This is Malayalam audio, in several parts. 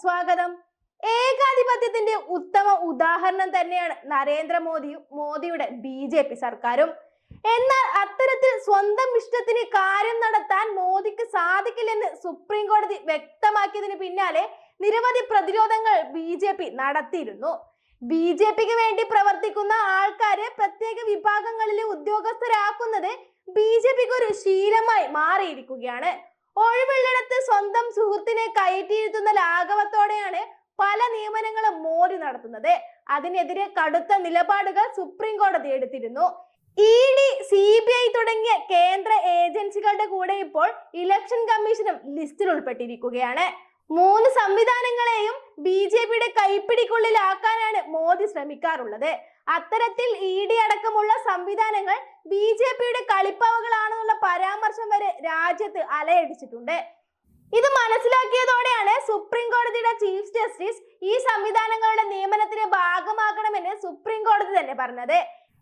സ്വാഗതം. ഏകാധിപത്യത്തിന്റെ ഉത്തമ ഉദാഹരണം തന്നെയാണ് നരേന്ദ്രമോദിയും മോദിയുടെ ബി ജെ പി സർക്കാരും. എന്നാൽ അത്തരത്തിൽ സ്വന്തം ഇഷ്ടത്തിന് കാര്യം നടത്താൻ മോദിക്ക് സാധിക്കില്ലെന്ന് സുപ്രീം കോടതി വ്യക്തമാക്കിയതിന് പിന്നാലെ നിരവധി പ്രതിരോധങ്ങൾ ബി ജെ പി നടത്തിയിരുന്നു. ബി ജെ പിക്ക് വേണ്ടി പ്രവർത്തിക്കുന്ന ആൾക്കാരെ പ്രത്യേക വിഭാഗങ്ങളിലെ ഉദ്യോഗസ്ഥരാക്കുന്നത് ബി ജെ പിക്ക് ഒരു ശീലമായി മാറിയിരിക്കുകയാണ്. ഒഴിവുള്ളിടത്ത് സ്വന്തം സുഹൃത്തിനെ കയറ്റിയിരുത്തുന്ന ലാഘവത്തോടെയാണ് പല നിയമനങ്ങളും മോദി നടത്തുന്നത്. അതിനെതിരെ കടുത്ത നിലപാടുകൾ സുപ്രീം കോടതി എടുത്തിരുന്നു. E D C B I തുടങ്ങിയ കേന്ദ്ര ഏജൻസികളുടെ കൂടെ ഇപ്പോൾ ഇലക്ഷൻ കമ്മീഷനും ലിസ്റ്റിൽ ഉൾപ്പെട്ടിരിക്കുകയാണ്. മൂന്ന് സംവിധാനങ്ങളെയും ബി ജെ പിയുടെ കൈപ്പിടിക്കുള്ളിലാക്കാനാണ് മോദി ശ്രമിക്കാറുള്ളത്. അത്തരത്തിൽ ഇ ഡി അടക്കമുള്ള സംവിധാനങ്ങൾ ബി ജെ പിയുടെ കളിപ്പാവകളാണെന്നുള്ള പരാമർശം വരെ രാജ്യത്ത് അലയടിച്ചിട്ടുണ്ട്. ഇത് മനസ്സിലാക്കിയതോടെയാണ് സുപ്രീം കോടതിയുടെ ചീഫ് ജസ്റ്റിസ് ഈ സംവിധാനങ്ങളുടെ നിയമനത്തിന് ഭാഗമാക്കണമെന്ന് സുപ്രീം കോടതി തന്നെ പറഞ്ഞത്.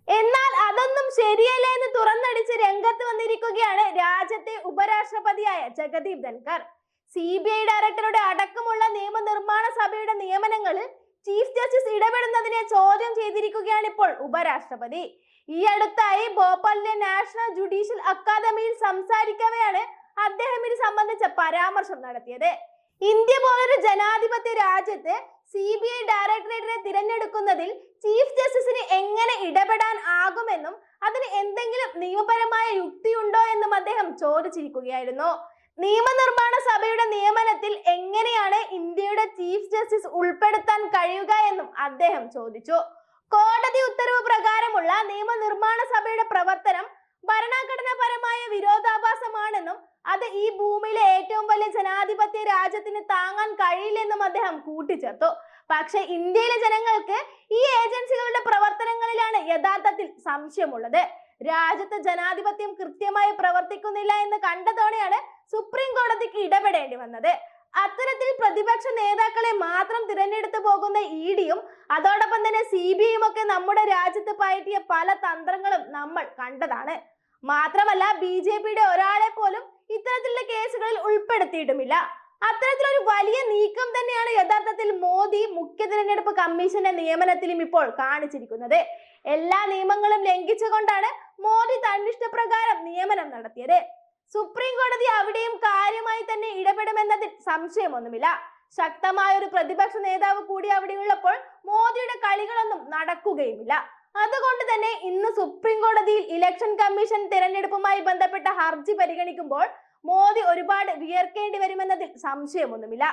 എന്നാൽ അതൊന്നും ശരിയല്ല എന്ന് തുറന്നടിച്ച് രംഗത്ത് വന്നിരിക്കുകയാണ് രാജ്യത്തെ ഉപരാഷ്ട്രപതിയായ Jagdeep Dhankhar C B I ഡയറക്ടറുടെ അടക്കമുള്ള നിയമനിർമ്മാണ സഭയുടെ നിയമനങ്ങളിൽ ചീഫ് ജസ്റ്റിസ് ഇടപെടുന്നതിനെ ചോദ്യം ചെയ്തിരിക്കുകയാണ് ഇപ്പോൾ ഉപരാഷ്ട്രപതി. ഈ അടുത്തായി ഭോപ്പാലിലെ നാഷണൽ ജുഡീഷ്യൽ അക്കാദമിയിൽ സംസാരിക്കവെയാണ് അദ്ദേഹം ഇത് സംബന്ധിച്ച പരാമർശം നടത്തിയത്. ഇന്ത്യ പോലൊരു ജനാധിപത്യ രാജ്യത്ത് സി ബി ഐ ഡയറക്ടറേറ്റിനെ തിരഞ്ഞെടുക്കുന്നതിൽ ചീഫ് ജസ്റ്റിസിന് എങ്ങനെ ഇടപെടാൻ ആകുമെന്നും അതിന് എന്തെങ്കിലും നിയമപരമായ യുക്തിയുണ്ടോ എന്നും അദ്ദേഹം ചോദിച്ചിരിക്കുകയായിരുന്നു. നിയമനിർമ്മാണ സഭയുടെ നിയമനത്തിൽ എങ്ങനെയാണ് ഇന്ത്യയുടെ ചീഫ് ജസ്റ്റിസ് ഉൾപ്പെടുത്താൻ കഴിയുക എന്നും അദ്ദേഹം ചോദിച്ചു. കോടതി ഉത്തരവ് പ്രകാരമുള്ള നിയമനിർമ്മാണ സഭയുടെ പ്രവർത്തനം ഭരണഘടനാപരമായ വിരോധാഭാസമാണെന്നും അത് ഈ ഭൂമിയിലെ ഏറ്റവും വലിയ ജനാധിപത്യ രാജ്യത്തിന് താങ്ങാൻ കഴിയില്ലെന്നും അദ്ദേഹം കൂട്ടിച്ചേർത്തു. പക്ഷെ ഇന്ത്യയിലെ ജനങ്ങൾക്ക് ഈ ഏജൻസികളുടെ പ്രവർത്തനങ്ങളിലാണ് യഥാർത്ഥത്തിൽ സംശയമുള്ളത്. രാജ്യത്ത് ജനാധിപത്യം കൃത്യമായി പ്രവർത്തിക്കുന്നില്ല എന്ന് കണ്ടതോടെയാണ് സുപ്രീം കോടതിക്ക് ഇടപെടേണ്ടി വന്നത്. അത്തരത്തിൽ പ്രതിപക്ഷ നേതാക്കളെ മാത്രം തിരഞ്ഞെടുത്തു പോകുന്ന ഇ ഡിയും അതോടൊപ്പം തന്നെ സി ബി ഐയും ഒക്കെ നമ്മുടെ രാജ്യത്ത് പയറ്റിയ പല തന്ത്രങ്ങളും നമ്മൾ കണ്ടതാണ്. മാത്രമല്ല ബി ജെ പിയുടെ ഒരാളെ പോലും ഇത്തരത്തിലുള്ള കേസുകളിൽ ഉൾപ്പെടുത്തിയിട്ടുമില്ല. അത്തരത്തിലൊരു വലിയ നീക്കം തന്നെയാണ് യഥാർത്ഥത്തിൽ മോദി മുഖ്യ തിരഞ്ഞെടുപ്പ് കമ്മീഷന്റെ നിയമനത്തിലും ഇപ്പോൾ കാണിച്ചിരിക്കുന്നത്. എല്ലാ നിയമങ്ങളും ലംഘിച്ചുകൊണ്ടാണ് മോദി തന്നിഷ്ടപ്രകാരം നിയമനം നടത്തിയത്. സുപ്രീം കോടതി അവിടെയും കാര്യമായി തന്നെ ഇടപെടുമെന്നതിൽ സംശയമൊന്നുമില്ല. ശക്തമായ ഒരു പ്രതിപക്ഷ നേതാവ് കൂടി അവിടെയുള്ളപ്പോൾ മോദിയുടെ കളികളൊന്നും നടക്കുകയുമില്ല. അതുകൊണ്ട് തന്നെ ഇന്ന് സുപ്രീം കോടതിയിൽ ഇലക്ഷൻ കമ്മീഷൻ തിരഞ്ഞെടുപ്പുമായി ബന്ധപ്പെട്ട ഹർജി പരിഗണിക്കുമ്പോൾ മോദി ഒരുപാട് വിയർക്കേണ്ടി വരുമെന്നതിൽ സംശയമൊന്നുമില്ല.